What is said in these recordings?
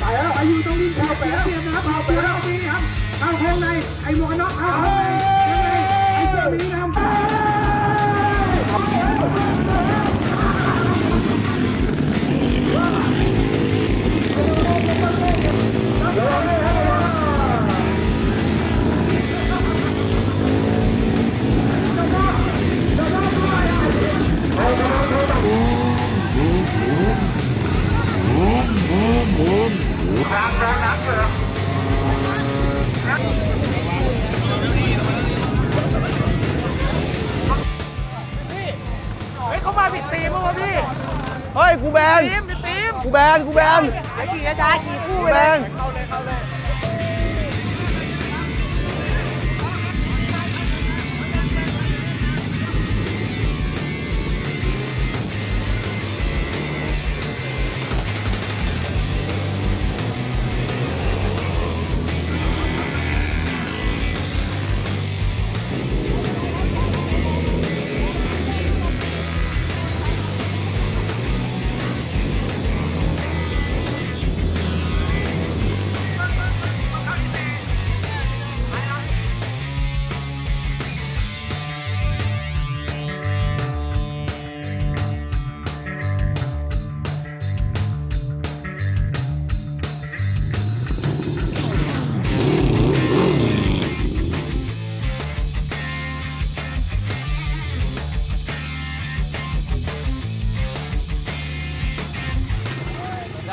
ไปแล้วไปอยู่ตรงนี้เสียเปรียบนะครับเอาไปแล้วมีครับเอาโค้งในไอ้หมวกกันน็อกเอายังไงไอ้เสื้อมีนะค นกูแบนไอ้ขี่ช้าๆขี่คู่กูไปแบเลย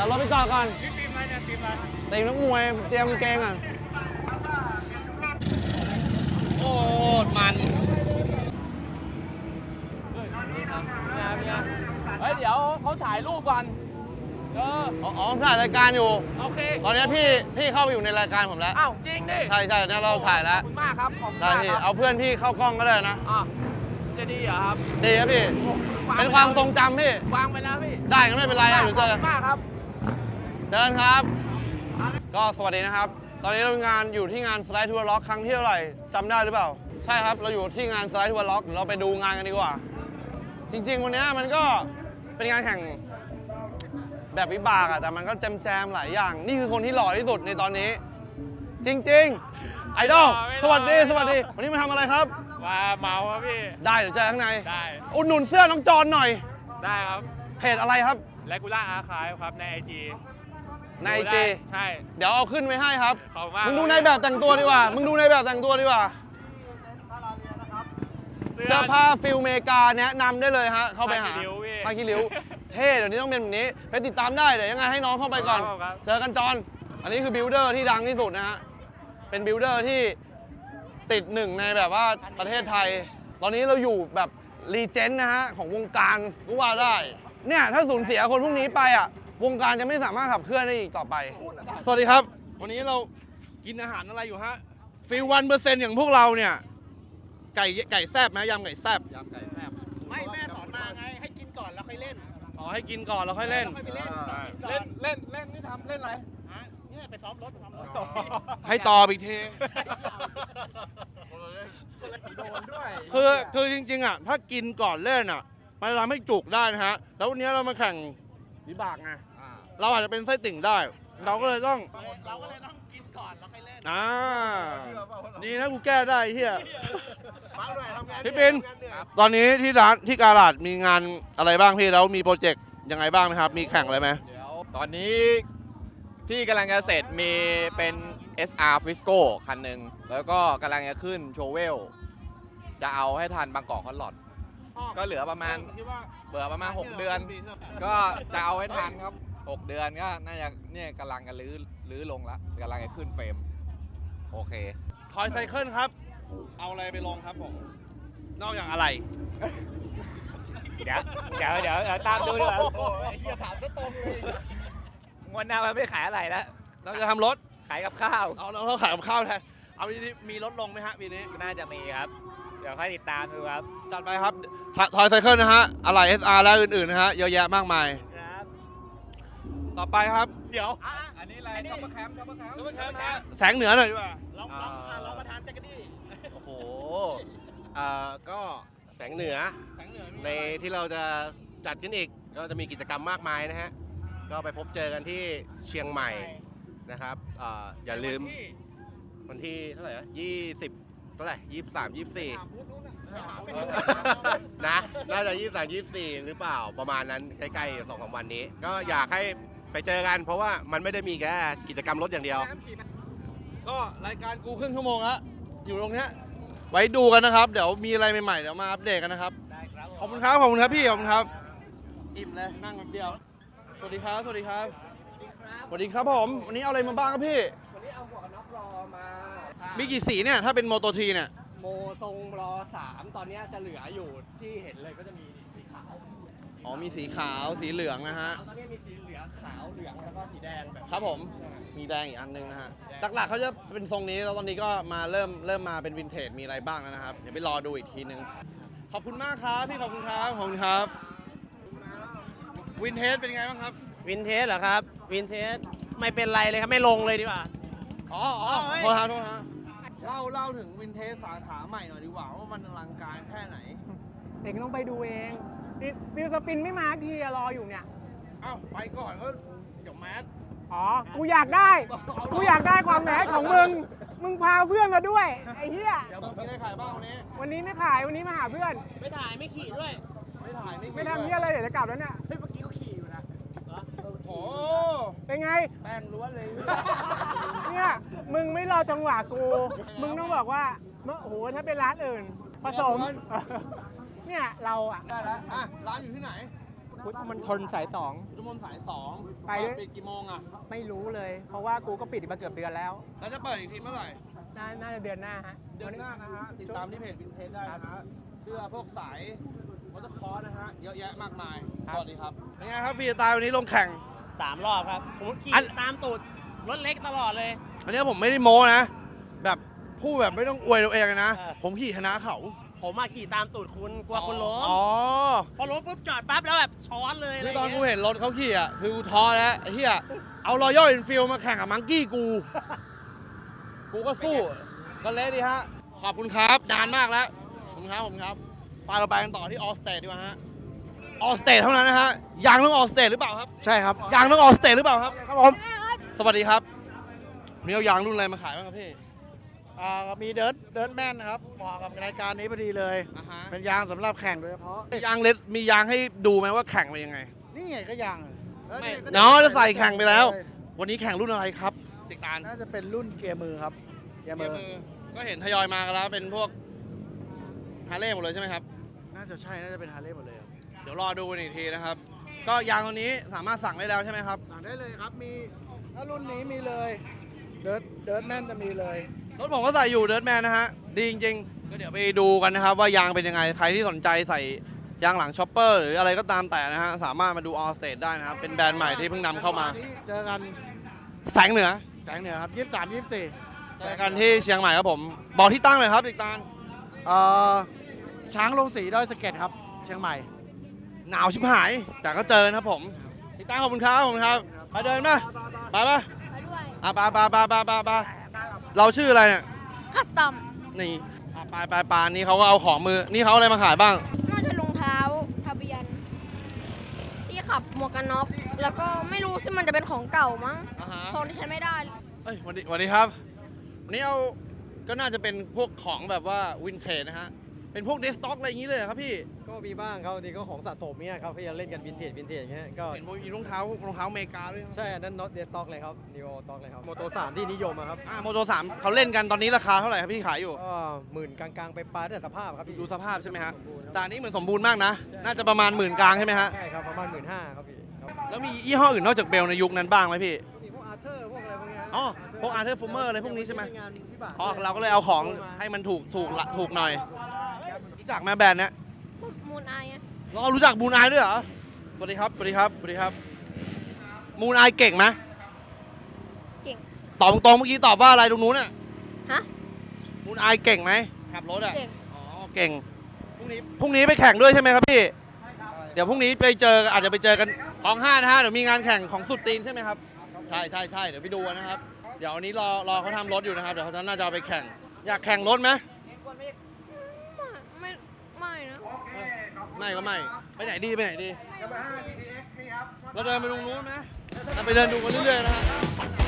เดี๋ยวรถไปจอดก่อนตีมอะไรเนี่ยตีมอะไรตีมนักมวยเตรียมกางเกงอะโอ้มันเฮ้ยเดี๋ยวเขาถ่ายรูปก่อนเอออ๋ออ๋อผมถ่ายรายการอยู่ โอเคตอนนี้พี่พี่เข้าไปอยู่ในรายการผมแล้วอ้าวจริงดิใช่ใช่เนี่ยเราถ่ายแล้วขอบคุณมากครับขอบคุณได้มากพี่ครับเอาเพื่อนพี่เข้ากล้องก็ได้นะอะจะดีเหรอครับดีครับพี่ เป็นความทรงจำพี่วางไปแล้วพี่ ได้ก็ไม่เป็นไรอะเดี๋ยวเจอขกัอนบคุณมากครับ เจอกันครับ ก็สวัสดีนะครับ ตอนนี้เรามีงานอยู่ที่งาน Slide Tour Lock ครั้งที่เท่าไหร่จำได้หรือเปล่า ใช่ครับ เราอยู่ที่งาน Slide Tour Lock เดี๋ยวเราไปดูงานกันดีกว่า จริง ๆ วันนี้มันก็เป็นงานแข่งแบบวิบากอะแต่มันก็แจมๆหลายอย่าง นี่คือคนที่หล่อที่สุดในตอนนี้ จริง ๆ ไอดอลไม่หล่อสวัสดีไม่หล่อสวัสดี วันนี้มาทำอะไรครับ มาเมาครับพี่ ได้เดี๋ยวเจอข้างใน ได้ อุดหนุนเสื้อน้องจอนหน่อย ได้ครับ เพจอะไรครับ แลกูล่าอาคายครับในไอจี ในจีใช่ เดี๋ยวเอาขึ้นไว้ให้ครับ ขอบคุณมาก มึงดูในแบบแต่งตัวดีกว่า มึงดูในแบบแต่งตัวดีกว่า เสื้อผ้าฟิลเมกาแนะนำได้เลยฮะ เข้าไปหาผ้าขี้ริ้วพี่ผ้าขี้ริ้ว เท่เดี๋ยวนี้ต้องเป็นแบบนี้ ไปติดตามได้ เดี๋ยวยังไงให้น้องเข้าไปก่อน ครับครับ เจอกันจอน อันนี้คือบิลดเออร์ที่ดังที่สุดนะฮะ เป็นบิลดเออร์ที่ติดหนึ่งในแบบว่าประเทศไทย ตอนนี้เราอยู่แบบรีเจนต์นะฮะ ของวงการก็ว่าได้ เนี่ยถ้าสูญเสียคนพวกนี้ไปอะ วงการจะไม่สามารถขับเคลื่อนได้อีกต่อไป สวัสดีครับ วันนี้เรากินอาหารอะไรอยู่ฮะฟิลวันเปอร์เซ็นต์อย่างพวกเราเนี่ย ไก่ไก่แซบไหมยำไก่แซบยำไก่แซบไม่แม่สอนมาไง ให้กินก่อนแล้วค่อยเล่นอ๋อให้กินก่อนแล้วค่อยเล่นค่อยไปเล่นเล่นเล่นเล่นนี่ทำเล่นอะไรฮะเนี่ยไปซ้อมรถไปซ้อมรถให้ต่ออีกทีโดนด้วยคือคือจริงๆอะถ้ากินก่อนเล่นอะมันจะทำให้จุกได้นะฮะ แล้ววันนี้เรามาแข่ง วิบากไงเราอาจจะเป็นไส้ติ่งได้ เราก็เลยต้องเราก็เลยต้องกินก่อนแล้วค่อยเล่นอ่าดีนะกูแก้ได้เฮีย มาหน่อยทำงานพี่ปินตอนนี้ที่ร้านที่การาดมีงานอะไรบ้างพี่แล้วมีโปรเจกต์ยังไงบ้างไหมครับ มีแข่งอะไรไหมตอนนี้ที่กำลังจะเสร็จมีเป็น SR Frisco คันหนึ่งแล้วก็กำลังจะขึ้นโชเวล จะเอาให้ทันบางกอกคอนหลอด ก็เหลือประมาณ เบื่อประมาณ 6 เดือน ก็จะเอาให้ทันครับ 6 เดือนก็น่าจะเนี่ยกำลังจะลื้อลื้อลงแล้วกำลังจะขึ้นเฟรม โอเค ทอยไซเคิลครับ เอาอะไรไปลงครับผม นอกจากอะไร เดี๋ยวเดี๋ยวเดี๋ยวเดี๋ยวตามดูดีกว่าโอ้โหไอ้เหี้ยถามซะตรงเลยงวดหน้ามันไม่ขายอะไรแล้วเราจะทำรถ ขายกับข้าว เอาเราเราขายกับข้าวแทน เอาดีๆมีลดลงไหมฮะปีนี้ น่าจะมีครับ เดี๋ยวค่อยติดตามดูครับ จัดไปครับทอยไซเคิลนะฮะอะไร SR และอื่นๆนะฮะเยอะแยะมากมาย ครับต่อไปครับ เดี๋ยวอันนี้อะไรช็อปเปอร์แคมป์ช็อปเปอร์แคมป์แสงเหนือหน่อยดีกว่า ลองลองอะลองประธานแจ็คเก็ตดี้โอ้โหเอ่อก็แสงเหนือแสงเหนือในที่เราจะจัดขึ้นอีก ก็จะมีกิจกรรมมากมายนะฮะ ก็ไปพบเจอกันที่เชียงใหม่นะครับอ่าอย่าลืมวันที่เท่าไหร่ยี่สิบเท่าไหร่ยี่สามยี่สี่ นะ น่าจะยี่สามยี่สี่หรือเปล่าประมาณนั้นใกล้ๆสองสามวันนี้ ก็อยากให้ไปเจอกัน เพราะว่ามันไม่ได้มีแค่กิจกรรมรถอย่างเดียว ก็รายการกูครึ่งชั่วโมงแล้วอยู่ตรงเนี้ยไว้ดูกันนะครับ เดี๋ยวมีอะไรใหม่ๆเดี๋ยวมาอัปเดตกันนะครับขอบคุณครับขอบคุณครับพี่ขอบคุณครับอิ่มเลยนั่งแป๊บเดียว สวัสดีครับ สวัสดีครับสวัสดีครับผมวันนี้เอาอะไรมาบ้างครับพี่วันนี้เอาหมวกกันน็อกรอมามีกี่สีเนี่ยถ้าเป็นโมโตทีเนี่ย โมทรงรอสามตอนนี้จะเหลืออยู่ที่เห็นเลยก็จะมีสีขาวอ๋อมีสีขาวสีเหลืองนะฮะ ตอนนี้มีสีเหลืองขาวเหลืองแล้วก็สีแดงแบบครับผม มีแดงอีกอันนึงนะฮะ หลักๆเขาจะเป็นทรงนี้แล้วตอนนี้ก็มาเริ่มเริ่มมาเป็นวินเทจมีอะไรบ้างแล้วนะครับ เดี๋ยวไปรอดูอีกทีนึง ขอบคุณมากครับ พี่ขอบคุณครับ ขอบคุณครับ วินเทจเป็นไงบ้างครับ วินเทสเหรอครับ วินเทสไม่เป็นไรเลยครับ ไม่ลงเลยดีกว่า อ๋ออ๋อเฮ้ยโทษฮะโทษฮะ เล่าเล่าถึงวินเทจสาขาใหม่หน่อยดีกว่าว่ามันอลังการแค่ไหนเองต้องไปดูเองนี่วิวสปินไม่มาสักทีอะรออยู่เนี่ย เอ้าไปก่อนก็เดี๋ยวแมส อ๋อ กูอยากได้ กูอยากได้ความแมสของมึง มึงพาเพื่อนมาด้วย ไอ้เหี้ย เดี๋ยวผมมีอะไรขายบ้างวันนี้ วันนี้ไม่ขาย วันนี้มาหาเพื่อน ไม่ถ่ายไม่ขี่ด้วย ไม่ถ่ายไม่ไม่ทำเหี้ยอะไรเดี๋ยวจะกลับแล้วเนี่ย เฮ้ยเมื่อกี้เขาขี่อยู่นะ โอ้เป็นไง แป้งล้วนเลย เนี่ย มึงไม่รอจังหวะกู มึงต้องบอกว่าเมื่อโอ้โหถ้าเป็นร้านอื่น ผสม เนี่ยเราอะได้แล้วอะร้านอยู่ที่ไหนพุทธมณฑลสายสอง พุทธมนต์สายสองไปด้วย ปิดกี่โมงอะ ไม่รู้เลย เพราะว่ากูก็ปิดมาเกือบเดือนแล้ว แล้วจะเปิดอีกทีเมื่อไหร่ น่าน่าจะเดือนหน้าฮะ เดือนหน้านะฮะ ติดตามที่เพจวินเทจได้นะฮะ เสื้อพวกสายมอเตอร์คอร์สนะฮะ เยอะแยะมากมายครับสวัสดีครับ เป็นไงครับฟรีสไตล์วันนี้ลงแข่งสามรอบครับผมขี่อันตามตูด รถเล็กตลอดเลย อันนี้ผมไม่ได้โม้นะ แบบพูดแบบไม่ต้องอวยตัวเองเลยนะ เออ ผมขี่ชนะเขาผมมาขี่ตามตูดคุณกลัวคุณล้มอ๋อพอล้มปุ๊บจอดปั๊บแล้วแบบช้อนเลยอะไรคือตอนเงี้กูยเห็นรถเขาขี่อะคือกูท้อแล้วไอ้เหี้ยเอารอยัลอินฟิลมาแข่งกับมังกี้กู กูก็สู้ก็เละดีฮะ ขอบคุณครับนานมากแล้วขอบคุณครับขอบคุณครับไปเราไปกันต่อที่ออสเตดดีกว่าฮะออสเตดเท่านั้นนะฮะยางต้องออสเตดหรือเปล่าครับ ใช่ครับ ยางต้องออสเตดหรือเปล่าครับ ครับผม สวัสดีครับวันนี้เอายางรุ่นอะไรมาขายบ้างครับพี่อ่ามีเดิร์ดเดิร์ดแมนนะครับเหมาะกับรายการนี้พอดีเลย อ่าฮะเป็นยางสำหรับแข่งโดยเฉพาะ ยางเล็ดมียางให้ดูไหมว่าแข่งเป็นยังไงนี่ไงก็ยางแล้วนี่ก็เนาะจะใส่แข่งไปแล้ว วันนี้แข่งรุ่นอะไรครับติดตามน่าจะเป็นรุ่นเกียร์มือครับ เกียร์มือ ก็เห็นทยอยมากันแล้วเป็นพวกฮาร์เลย์หมดเลยใช่ไหมครับ น่าจะใช่ น่าจะเป็นฮาร์เลย์หมดเลยครับเดี๋ยวรอดูกันอีกทีนะครับ ก็ยางตัวนี้สามารถสั่งได้แล้วใช่ไหมครับ สั่งได้เลยครับ มี ถ้ารุ่นนี้มีเลยเดิร์ดเดิร์ดแมนจะมีเลย รถผมก็ใส่อยู่เดิร์ดแมนนะฮะ ดีจริงๆ ก็เดี๋ยวไปดูกันนะครับว่ายางเป็นยังไง ใครที่สนใจใส่ยางหลังช็อปเปอร์หรืออะไรก็ตามแต่นะฮะ สามารถมาดูออสเตดได้นะครับ เป็นแบรนด์ใหม่ที่เพิ่งนำเข้ามา เจอกันแสงเหนือแสงเหนือครับยี่สามยี่สี่เจอกันที่เชียงใหม่ครับผม บอกที่ตั้งเลยครับติดตามเอ่อช้างลงสีดอยสะเก็ดครับ เชียงใหม่ หนาวชิบหาย แต่ก็เจอนะครับผมติดตามขอบคุณครับขอบคุณครับ ไปเดินมา ไปปะไปด้วยอะไปไปไปไปไปไปเราชื่ออะไรเนี่ย คัสตอมนี่อะไปไปไปนี่เขาก็เอาของมือ นี่เขาอะไรมาขายบ้าง น่าจะรองเท้าทะเบียน ที่ขับหมวกกันน็อกแล้วก็ไม่รู้สิมันจะเป็นของเก่ามั้งอ่าฮะ ของที่ใช้ไม่ได้ เอ้ยวันนี้วันนี้ครับ วันนี้เอา ก็น่าจะเป็นพวกของแบบว่าวินเทจนะฮะ เป็นพวกเดสต็อกอะไรอย่างนี้เลยเหรอครับพี่ก็มีบ้างครับดีก็ของสะสมเนี่ยครับเขาจะเล่นกันวินเทจวินเทจอย่างเงี้ยก็เห็นพวกมีรองเท้ารองเท้าอเมริกาด้วยใช่อันนั้นน็อตเดสต็อกเลยครับนิโอต็อกเลยครับโมโตสามที่นิยมอะครับอ่าโมโตสามเขาเล่นกันตอนนี้ราคาเท่าไหร่ครับพี่ขายอยู่ ก็หมื่นกลางๆไปปลายแต่สภาพครับพี่ดูสภาพใช่ไหมฮะสบูรณ์ครับแต่อันนี้เหมือนสมบูรณ์มากนะ น่าจะประมาณหมื่นกลางใช่ไหมฮะใช่ครับประมาณหมื่นห้าครับพี่ครับแล้วมียี่ห้ออื่นนอกจากเบลในยุคนั้นบ้างไหมพี่มีพวกอาร์เธอร์พวกอะไรพวกเนี้ยอ๋อพวก Arthur Fumer อะไรพวกนี้ใช่ไหม งานวิบากอ๋อเราก็เลยเอาของให้มันถูกถูกละถูกหน่อย รู้จักไหมแบรนด์เนี้ยมูนไออะเรารู้จักบูนไอด้วยเหรอสวัสดีครับสวัสดีครับสวัสดีครับมูนไอเก่งไหมเก่ง ตอบตรงๆเมื่อกี้ตอบว่าอะไรตรงนู้นน่ะฮะ มูนไอเก่งไหมขับรถอะเก่ง อ๋อเก่งพรุ่งนี้พรุ่งนี้ไปแข่งด้วยใช่ไหมครับพี่เดี๋ยวพรุ่งนี้ไปเจออาจจะไปเจอกันของห้านะฮะเดี๋ยวมีงานแข่งของสุดตีนใช่ไหมครับใช่ใช่ใช่เดี๋ยวไปดูกันนะครับ เดี๋ยววันนี้รอรอเขาทำรถอยู่นะครับเดี๋ยวเขาจะน่าจะเอาไปแข่ง อยากแข่งรถไหม ไม่ไม่ไม่นะไม่ก็ไม่ไปไหนดีไปไหนดียามาฮ่า GTX นี่เราเดินไปตรงนู้นไหมเราไปเดินดูกันเรื่อยๆนะฮะ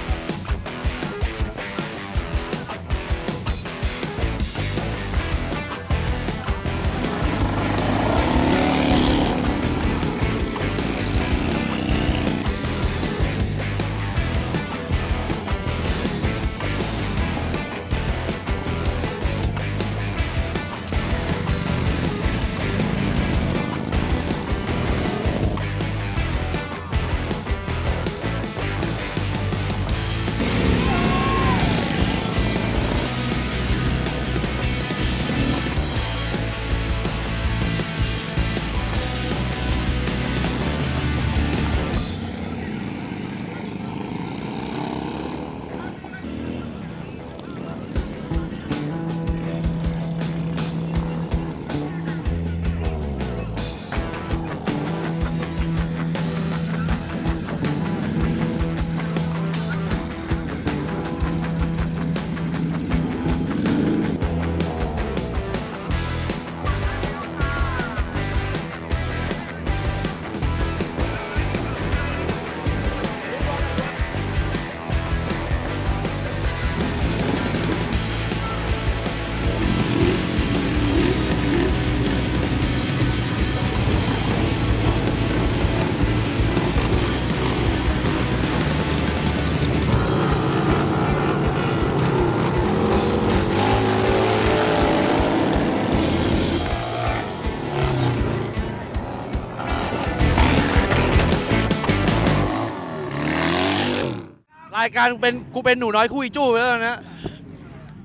ายการเป็นกูเป็นหนูน้อยคู่อีจู้ไปแล้วนะ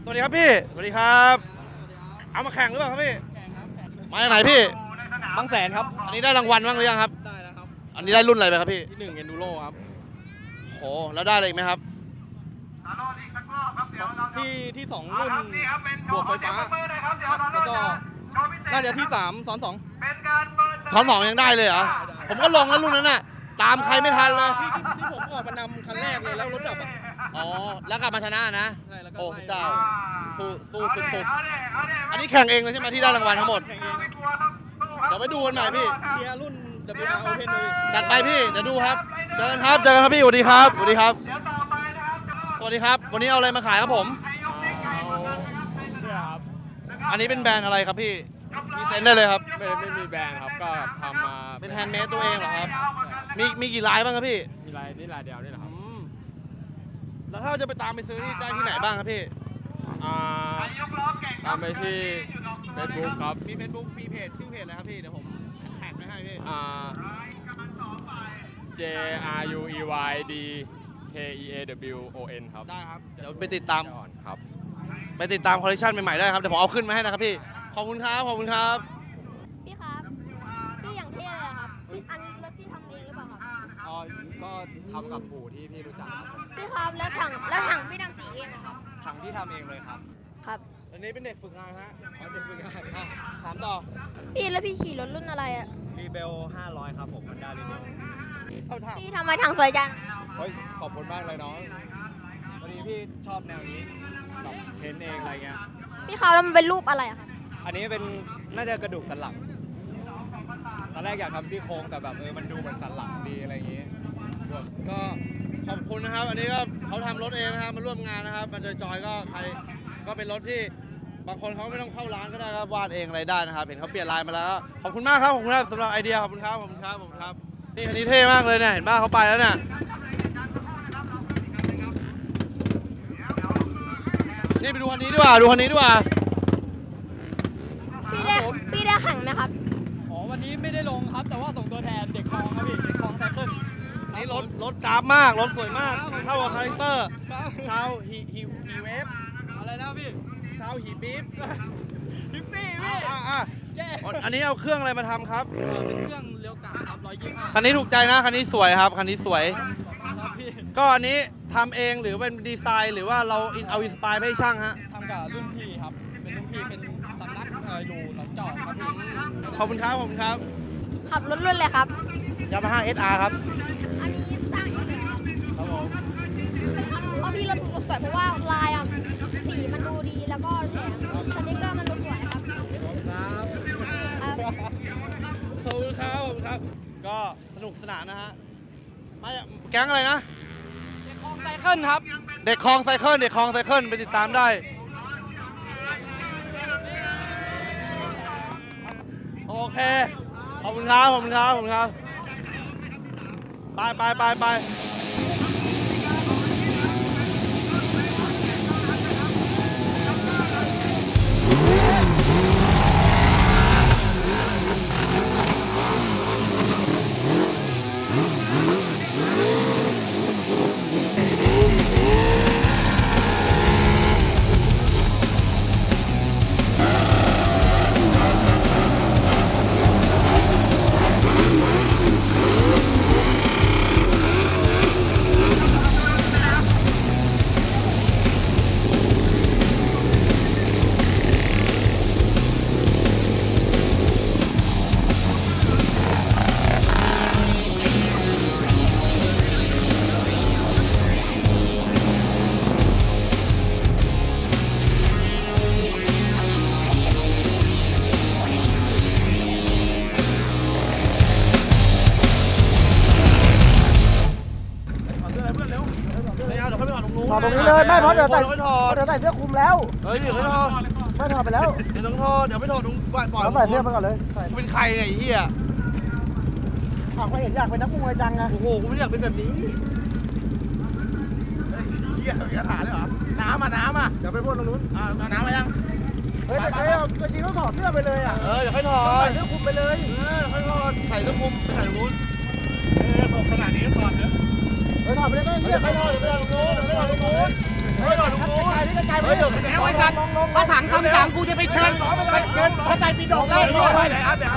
สวัสดีครับพี่ สวัสดีครับ เอามาแข่งหรือเปล่าครับพี่ มาจากไหนพี่ บางแสนครับ อันนี้ได้รางวัลบ้างหรือยังครับ ได้แล้วครับ อันนี้ได้รุ่นอะไรไปครับพี่ ที่หนึ่งเอนดูโรครับ โห แล้วได้อะไรอีกไหมครับ ที่ที่สองรุ่นบวกไฟฟ้าครับแล้วก็น่าจะที่สามซ้อนสองสอนสองยังได้เลยเหรอ ผมก็ลงแล้วรุ่นนั้นน่ะ ตามใครไม่ทันเลยที่ที่ที่ผมออกมานำคันแรกเลยแล้วรถดับอะอ๋อแล้วกลับมาชนะนะใช่แล้วก็ โอ้พระเจ้าสู้สู้สุดๆอันนี้แข่งเองเลยใช่ไหมที่ได้รางวัลทั้งหมด เดี๋ยวไปดูกันใหม่พี่ เชียร์รุ่น WR Open เลย จัดไปพี่เดี๋ยวดูครับ เจอกันครับเจอกันครับพี่สวัสดีครับสวัสดีครับ สวัสดีครับ วันนี้เอาอะไรมาขายครับผมอันนี้เป็นแบรนด์อะไรครับพี่มีเซ็นได้เลยครับ ไม่ไม่มีแบรนด์ครับก็ทำมาเป็นแฮนด์เมดตัวเองเหรอครับ มีมีกี่ลายบ้างครับพี่มีลายนี่ลายเดียวนี่แหละครับ อืมแล้วถ้าจะไปตามไปซื้อนี่ได้ที่ไหนบ้างครับพี่ อ่า ตามไปที่ Facebook ครับ มีเฟซบุ๊กมีเพจชื่อเพจอะไรครับพี่ เดี๋ยวผมแท็กไว้ให้พี่ อ่า J R U E Y D K E A W O N ครับได้ครับ เดี๋ยวไปติดตาม อ่อนครับ ไปติดตามคอลเลคชันใหม่ๆได้ครับ เดี๋ยวผมเอาขึ้นมาให้นะครับพี่ ขอบคุณครับ ขอบคุณครับ พี่ครับ พี่อย่างเท่เลยอะครับ พี่อันรถพี่ทำเองหรือเปล่าครับ อ๋อก็ ทำกับปู่ที่พี่รู้จักครับผมพี่ครับแล้วถังแล้วถังพี่ทำสีเองเหรอครับ ถังที่ทำเองเลยครับครับ อันนี้เป็นเด็กฝึกงานฮะอ๋อเด็กฝึกงานอะถามต่อพี่แล้วพี่ขี่รถรุ่นอะไรอะรีเบล500 ครับผมมันได้รีเบลเท่าถามพี่ทำไมถังสวยจังเฮ้ยขอบคุณมากเลยน้องวันนี้พี่ชอบแนวนี้แบบเพ้นท์เองอะไรเงี้ย พี่ครับแล้วมันเป็นรูปอะไรอะครับอันนี้เป็นน่าจะกระดูกสันหลัง ตอนแรกอยากทำซี่โครงแต่แบบเออมันดูเหมือนสันหลังดีอะไรอย่างงี้แบบ ก็ขอบคุณนะครับ อันนี้ก็เขาทำรถเองนะครับมาร่วมงานนะครับมันจอยๆก็ใครก็เป็นรถที่บางคนเขาไม่ต้องเข้าร้านก็ได้ครับวาดเองอะไรได้นะครับ เห็นเขาเปลี่ยนลายมาแล้วขอบคุณมากครับขอบคุณครับสำหรับไอเดียขอบคุณครับขอบคุณครับขอบคุณครับนี่คันนี้เท่มากเลยเนี่ยเห็นป่ะเขาไปแล้วเนี่ยนี่ไปดูคันนี้ดีกว่าดูคันนี้ดีกว่าพี่ได้พี่ได้แข่งไหมครับอ๋อวันนี้ไม่ได้ลงครับ แต่ว่าส่งตัวแทนเด็กคลองครับพี่เด็กคลองไซเคิล นี่รถรถจ้าบมากรถสวยมากครับเข้ากับคาแรคเตอร์ครับชาวฮีฮีฮีเวฟอะไรนะพี่ชาวฮีปี๊บฮิปปี้อะพี่อะอะเย้อันนี้เอาเครื่องอะไรมาทำครับเออเป็นเครื่องเลี้ยวกลับครับ125คันนี้ถูกใจนะคันนี้สวยครับคันนี้สวยครับพี่ก็อันนี้ทำเองหรือเป็นดีไซน์ หรือว่าเราอินเอาอินสปายให้ช่างฮะทำกับรุ่นพี่ครับเป็นรุ่นพี่เป็นสำนักเอ่ออยู่หนองจอกครับพี่ขอบคุณครับขอบคุณครับ ขับรถรุ่นเลยครับยามาฮ่า SR ครับ อันนี้สร้างเองเลยครับ ครับผม เราะพี่รถสวยเพราะว่าลายอะสีมันดูดีแล้วก็แถมสติ๊กเกอร์มันดูสวยครับขอบคุณครับขอบคุณครับขอบคุณครับ ก็สนุกสนานนะฮะมาจากแก๊งอะไรนะ คลองไซเคิลครับ เด็กคลองไซเคิลเด็กคลองไซเคิลไปติดตามได้ โอเค ขอบคุณครับ ขอบคุณครับ ขอบคุณครับ ไปไปไปไป มาตรงนี้เลยไม่เพราะเดี๋ยวใส่ถอดเดี๋ยวใส่เสื้อคลุมแล้วเฮ้ยเดี๋ยวไม่ถอดไม่ถอดไปแล้วเดี๋ยวต้องถอดเดี๋ยวไม่ถอดตรงปล่อยปล่อยใส่เสื้อไปก่อนเลยเป็นใครเนี่ยไอ้เหี้ยถามว่าเห็นอยากเป็นนักมวยจังไงโอ้โหกูไม่อยากเป็นแบบนี้น้ำอะน้ำอะเดี๋ยวไปพ่นตรงนู้นอ่าน้ำมายังเฮ้ยแต่จริงต้องถอดเสื้อไปเลยอะเออเดี๋ยวค่อยถอใส่ดเสื้อคลุมไปเลยเออค่อยถอดใส่เสื้อคลุมไปใส่ตรงนู้นเออถอดขนาดนี้ก็ถอดเถอะเฮ้ย ถอดไปเลยไม่เสื้อไม่ถอดไม่ถอดตรงนู้นไม่ถอดตรงนู้นไม่ถอดตรงนู้นเฮ้ยเดี๋ยวแล้วไอ้สัตว์พระถังคำถังกูจะไปเชิญไปเชิญพระไตรปิฎกเลยไม่ไหนอะเดี๋ยว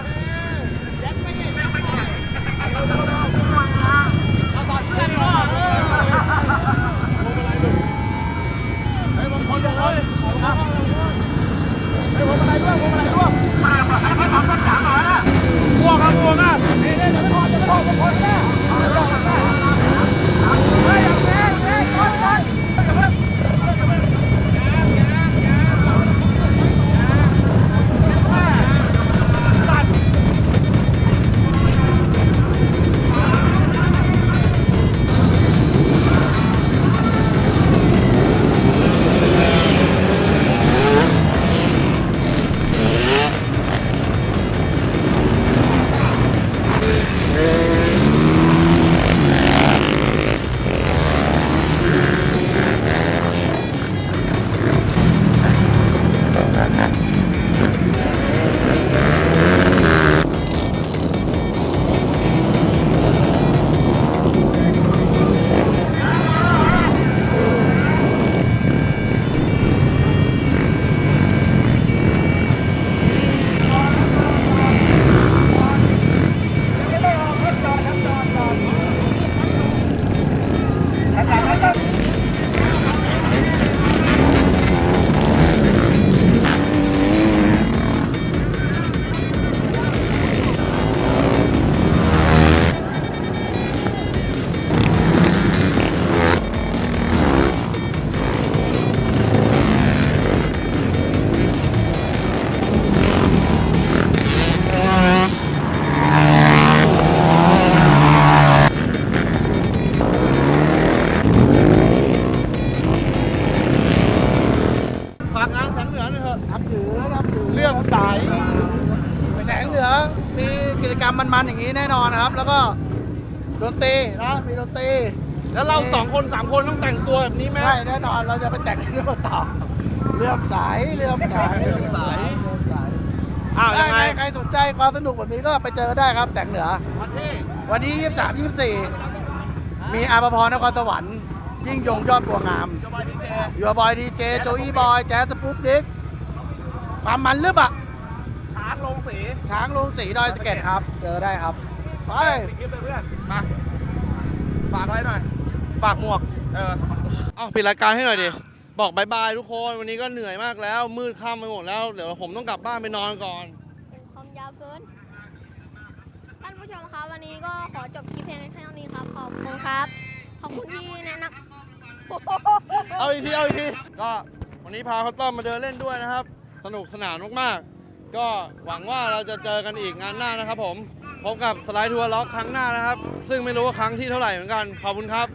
นือหน่อยเถอะนับถือนับถือเรื่องสายแสงเหนือมีกิจกรรมมันๆอย่างนี้แน่นอนนะครับ แล้วก็ดนตรีนะมีดนตรีแล้วเราสองคนสามคนต้องแต่งตัวแบบนี้ไหมใช่แน่นอนเราจะไปแต่งเรื่องต่อเรื่องสายเรื่องสายเรื่องสายอ้าวได้ยังไงใครใครสนใจความสนุกแบบนี้ก็ไปเจอได้ครับแต่งเหนือ วันที่วันนี้23 24มีอาภพรนครสวรรค์ยิ่งยงยอดบัวงามโยบายดีเจยูบอยดีเจโจอี้บอยแจ๊สสปุ๊กดิก ความมันลึบอะช้างลงสีช้างลงสีดอยสะเก็ตครับ เจอได้ครับไปคลิปเลยเพื่อนมาฝากอะไรหน่อยฝากหมวกเออเอาปิดรายการให้หน่อยดิ บอกบายบายทุกคน วันนี้ก็เหนื่อยมากแล้ว มืดค่ำไปหมดแล้ว เดี๋ยวผมต้องกลับบ้านไปนอนก่อนความยาวเกิน ท่านผู้ชมครับวันนี้ก็ขอจบคลิปเพียงเท่านี้ครับ ขอบคุณครับ ขอบคุณที่แนะนำ เอาอีกที เอาอีกที ก็วันนี้พาเขาต้อมมาเดินเล่นด้วยนะครับ สนุกสนานมากๆ ก็หวังว่าเราจะเจอกันอีกงานหน้านะครับผม พบกับสไลด์ทัวร์ล็อกครั้งหน้านะครับ ซึ่งไม่รู้ว่าครั้งที่เท่าไหร่เหมือนกัน ขอบคุณครับ